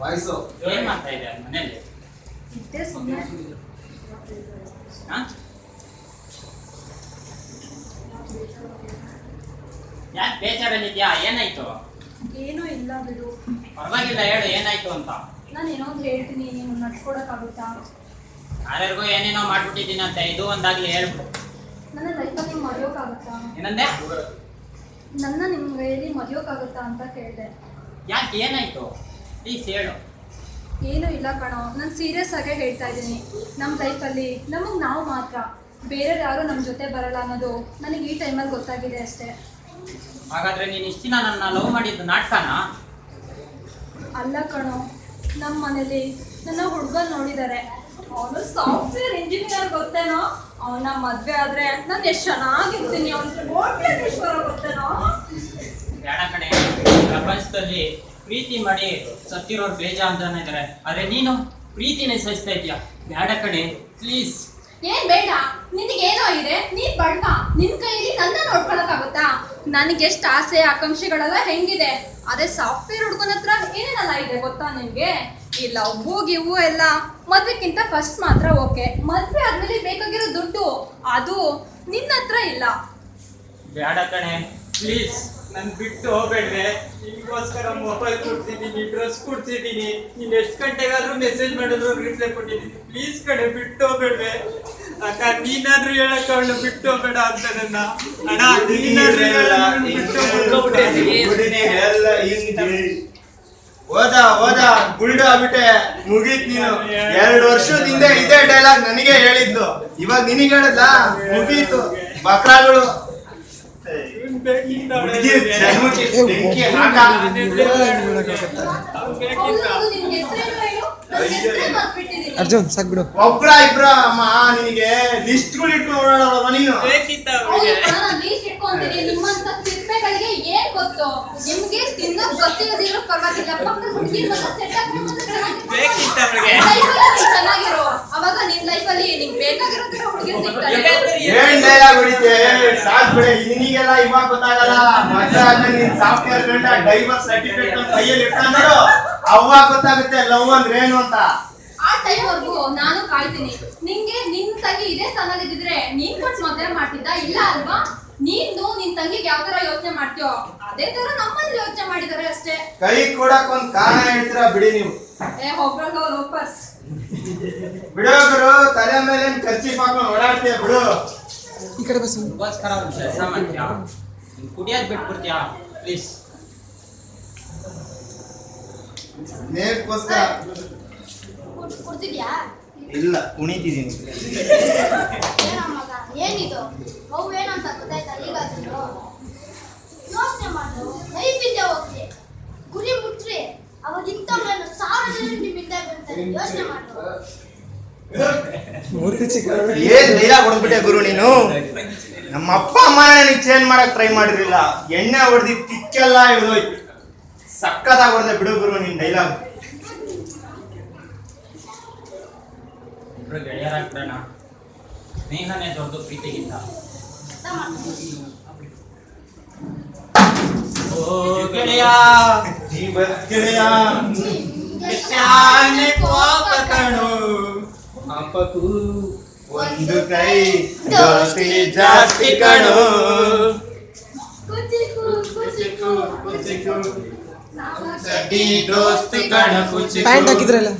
Voice ಏನ್ ಮಾಡ್ತಾ ಇದ್ದೆ ಮನೇಲಿ? ಯಾಕೆ ಬೇಜಾರಲ್ಲಿದ್ಯಾ ಏನಾಯ್ತು ಏನೂ ಇಲ್ಲ ಬಿಡು. ಪರವಾಗಿಲ್ಲ ಹೇಳು ಏನಾಯ್ತು ಅಂತ. ನಾನು ಏನೋ ಹೇಳ್ತೀನಿ ನೀನು ನಡ್ಸ್ಕೊಡಕ್ಕಾಗುತ್ತಾ? ಯಾರ್ಯಾರಿಗೋ ಏನೇನೋ ಮಾಡ್ಬಿಟ್ಟಿದ್ದೀನಿ ಅಂತ ಇದು ಒಂದಾಗ್ಲಿ ಹೇಳ್ಬಿಡು. ನನ್ನ ಲೈಫಲ್ಲಿ ನಿಮ್ಗೆ ಮರೆಯೋಕ್ಕಾಗುತ್ತಾ ಏನಂದೆ? ನನ್ನ ನಿಮ್ಮ ಕೈಯಲ್ಲಿ ಮರೆಯೋಕ್ಕಾಗುತ್ತಾ ಅಂತ ಕೇಳಿದೆ. ಯಾಕೆ ಏನಾಯ್ತು? ಪ್ಲೀಸ್ ಹೇಳು. ಏನೂ ಇಲ್ಲ ಕಣೋ ನಾನು ಸೀರಿಯಸ್ ಆಗೇ ಹೇಳ್ತಾ ಇದ್ದೀನಿ. ನಮ್ಮ ಲೈಫಲ್ಲಿ ನಮಗೆ ನಾವು ಮಾತ್ರ ಬೇರೆ ಯಾರು ನಮ್ಮ ಜೊತೆ ಬರಲ್ಲ ಅನ್ನೋದು ನನಗೆ ಈ ಟೈಮಲ್ಲಿ ಗೊತ್ತಾಗಿದೆ ಅಷ್ಟೇ. ಹಾಗಾದ್ರೆ ನೀನು ಇಷ್ಟು ದಿನ ನನ್ನ ಲವ್ ಮಾಡಿದ್ದು ನಾಟಕನಾ? ಅಲ್ಲ ಕಣೋ ನಮ್ಮ ಮನೇಲಿ ನನ್ನ ಹುಡುಗ ನೋಡಿದ್ದಾರೆ ಅವನು ಸಾಫ್ಟ್ವೇರ್ ಇಂಜಿನಿಯರ್ ಗೊತ್ತೇನೋ? ಅವನ ಮದ್ವೆ ಆದ್ರೆ ನಾನು ಎಷ್ಟು ಚೆನ್ನಾಗಿರ್ತೀನಿ ಅವನು ಗೊತ್ತೇನೋ? ಬೇಡ ಕಡೆ ಪ್ರಪಂಚದಲ್ಲಿ ಪ್ರೀತಿ ಮಾಡಿ ಸತ್ತಿರೋರು ಬೇಜ ಅಂತಾನೆ ಇದಾರೆ. ಅರೆ ನೀನು ಪ್ರೀತಿನೇ ಸಹಿಸ್ತಾ ಇದೀಯ ಬೇಡ ಕಡೆ ಪ್ಲೀಸ್ ಏನ್ ಬೇಡ ನಿನಗೇನೋ ಇದೆ ನೀನ್ ಬಡ್ಕ. ನಿನ್ ಕೈಯಲ್ಲಿ ನನ್ನ ನೋಡ್ಕೊಳಕ್ಕಾಗುತ್ತಾ? ನನಗೆ ಎಷ್ಟು ಆಸೆ ಆಕಾಂಕ್ಷೆಗಳೆಲ್ಲ ಹೆಂಗಿದೆ? ಅದೇ ಸಾಫ್ಟ್ವೇರ್ ಹುಡ್ಗನ ಹತ್ರ ಏನೇನೆಲ್ಲ ಇದೆ ಗೊತ್ತಾ ನಿನ್ಗೆ? ಈ ಹೋಗಿ ಹೂ ಎಲ್ಲ ಮದ್ವೆಕ್ಕಿಂತ ಫಸ್ಟ್ ಮಾತ್ರ ಓಕೆ ಮದ್ವೆ ಆದ್ಮೇಲೆ ಬೇಕಾಗಿರೋ ದುಡ್ಡು ಅದು ನಿನ್ನ ಹತ್ರ ಇಲ್ಲ ಬೇಡ ಕಣೆ ಪ್ಲೀಸ್ ನನ್ ಬಿಟ್ಟು ಹೋಗ್ಬೇಡ್ರೆ ನಿಮ್ಗೋಸ್ಕರ ಮೊಬೈಲ್ ಕೊಡ್ತಿದ್ದೀನಿ ಡ್ರೆಸ್ ಕೊಡ್ತಿದ್ದೀನಿ ನೀನ್ ಎಷ್ಟು ಗಂಟೆಗಾದ್ರೂ ಮೆಸೇಜ್ ಮಾಡಿದ್ರು ರಿಪ್ಲೈ ಕೊಟ್ಟಿದ್ದೀನಿ ಪ್ಲೀಸ್ ಕಣೆ ಬಿಟ್ಟು ಹೋಗ್ಬೇಡ್ವೆ ಅಕ್ಕ ನೀನಾದ್ರೂ ಹೇಳಕ್ ಅವಳು ಬಿಟ್ಟು ಹೋಗ್ಬೇಡ ಅಂತ ನನ್ನ ಅಣ್ಣ ನೀನಾದ್ರೂ ಹೇಳು, ಅವ್ಳನ್ನ ಬಿಟ್ಟು ಹೋಗ್ಬಿಟ್ಟೆ. ಓದ ಹೋದ ಹೋದ ಬುಲ್ಡ್ ಆಗ್ಬಿಟ್ಟೆ. ಮುಗೀತ್ ನೀನು. ಎರಡು ವರ್ಷದ ಹಿಂದೆ ಇದೇ ಡೈಲಾಗ್ ನನಗೆ ಹೇಳಿದ್ಲು. ಇವಾಗ ನಿನಗೆ ಹೇಳದ್ಲ? ಮುಗೀತು. ಬಕ್ರಾಗಳು. ಬೆಂಕಿ ಹಾಕ. ಅರ್ಜುನ್ ಸಾಕ್ ಬಿಡು ಒಬ್ರ ಇಬ್ರ ಅಮ್ಮ ನಿನಗೆ ಇಟ್ಟು ಲೀಸ್ಟ್ ಅವ್ಳಿಗೆ ಚೆನ್ನಾಗಿರೋ. ಅವಾಗ ನಿನ್ ನಿನಗೆಲ್ಲ ಇವಾಗ ಗೊತ್ತಾಗಲ್ಲ. ಮದ್ವೆ ಆದ್ಮೇಲೆ ನೀನ್ ಸಾಫ್ಟ್ವೇರ್ ಗಂಟ ಡೈವರ್ಸ್ ಸರ್ಟಿಫಿಕೇಟ್ ಕೈಯಲ್ಲಿ ಇಟ್ಕೊಂಡ್ರು ಅವಾಗ ಗೊತ್ತಾಗುತ್ತೆ ಲವ್ ಅಂದ್ರೆ ಏನು ಅಂತ? ಆ ಟೈಮ್ ವರ್ಗು ನಾನು ಕಾಯ್ತೀನಿ ನಿಂಗೆ ನಿನ್ ತಂಗಿ ಇದೇ ಸ್ಥಾನದಲ್ಲಿದ್ರೆ ಇದ್ದಿದ್ರೆ ನೀನ್ ಕೊಟ್ಟು ಮದ್ವೆ ಮಾಡ್ತಿದ್ದ ಇಲ್ಲ ಅಲ್ವಾ? ನೀನು ನಿನ್ ತಂಗಿಗೆ ಯಾವ ತರ ಯೋಚನೆ ಮಾಡ್ತೀಯೋ ಅದೇ ತರ ನಮ್ಮಲ್ಲಿ ಯೋಚನೆ ಮಾಡಿದಾರೆ ಅಷ್ಟೇ. ಕೈ ಕೊಡಕ್ ಒಂದ್ ಕಾರಣ ಹೇಳ್ತೀರಾ ಬಿಡಿ ನೀವು? ಏ ಹೋಗ್ರಲ್ಲ ಲೋಪಸ್ ಬಿಡೋಗರು ತಲೆ ಮೇಲೆ ಖರ್ಚಿ ಹಾಕೊಂಡು ಓಡಾಡ್ತೀಯ ಬಿಡು. ಈ ಕಡೆ ಬಸ್. ಅದಕ್ಕೋಸ್ಕರ ಒಂದು ಕೆಲಸ ಮಾಡ್ತೀಯಾ ನೀನ್ ಕುಡಿಯೋದ್ ಬಿಟ್ಬಿಡ್ತೀಯಾ? ಪ್ಲೀಸ್ ನೇಕ್ಕೋಸ್ಕರ ಕುಡ್ತಿದ್ಯಾ? ಇಲ್ಲ. ಕುಣಿತಿದ್ದೀನಿ. ಏನಿದು? ಅವು ಏನಂತ ಗೊತ್ತಾಯ್ತಾ ಈಗ ಯೋಚನೆ ಮಾಡು. ಲೈಫ್ ಹೋಗ್ರಿ ಗುರಿ ಮುಟ್ರಿ. ಅವಾಗ ಇಂಥ ಮೇಲೆ ಸಾವಿರ ಜನ ನಿಮ್ಮಿಂದ ಬರ್ತಾರೆ ಯೋಚನೆ ಮಾಡು. ಏನ್ ಡೈಲಾಗ್ ಹೊಡೆದ್ಬಿಟ್ಟೆ ಗುರು ನೀನು? ನಮ್ಮ ಅಪ್ಪ ಅಮ್ಮನ ನನಗೆ ಚೇಂಜ್ ಮಾಡಕ್ ಟ್ರೈ ಮಾಡಿರ್ಲಿಲ್ಲ. ಎಣ್ಣೆ ಹೊಡೆದಿ ತಿಕ್ಕೆಲ್ಲ ಇವ್ರೋಯ್ತು ಹೊಡೆದೆ ಬಿಡು ಗುರು ನಿನ್ ಡೈಲಾಗ್ ಇಬ್ರು ಗೆಳೆಯರಾಗ್ಬಿಡೋಣ ಸ್ನೇಹನೇ ದೊಡ್ಡ ಪ್ರೀತಿಗಿಂತ. ಓ ಗೆಳೆಯ ಗೆಳೆಯ. ಶಾನೆ ಕೋಪ ಕಣೋ. ಅಪ್ಪಕು ಒಂದು ಕೈ ಜಾಸ್ತಿ ಜಾಸ್ತಿ ಕಣೋ. ಕುಚಿಕು ಕುಚಿಕು ಕುಚಿಕು. ಪ್ಯಾಂಟ್ ಹಾಕಿದ್ರಲ್ಲ.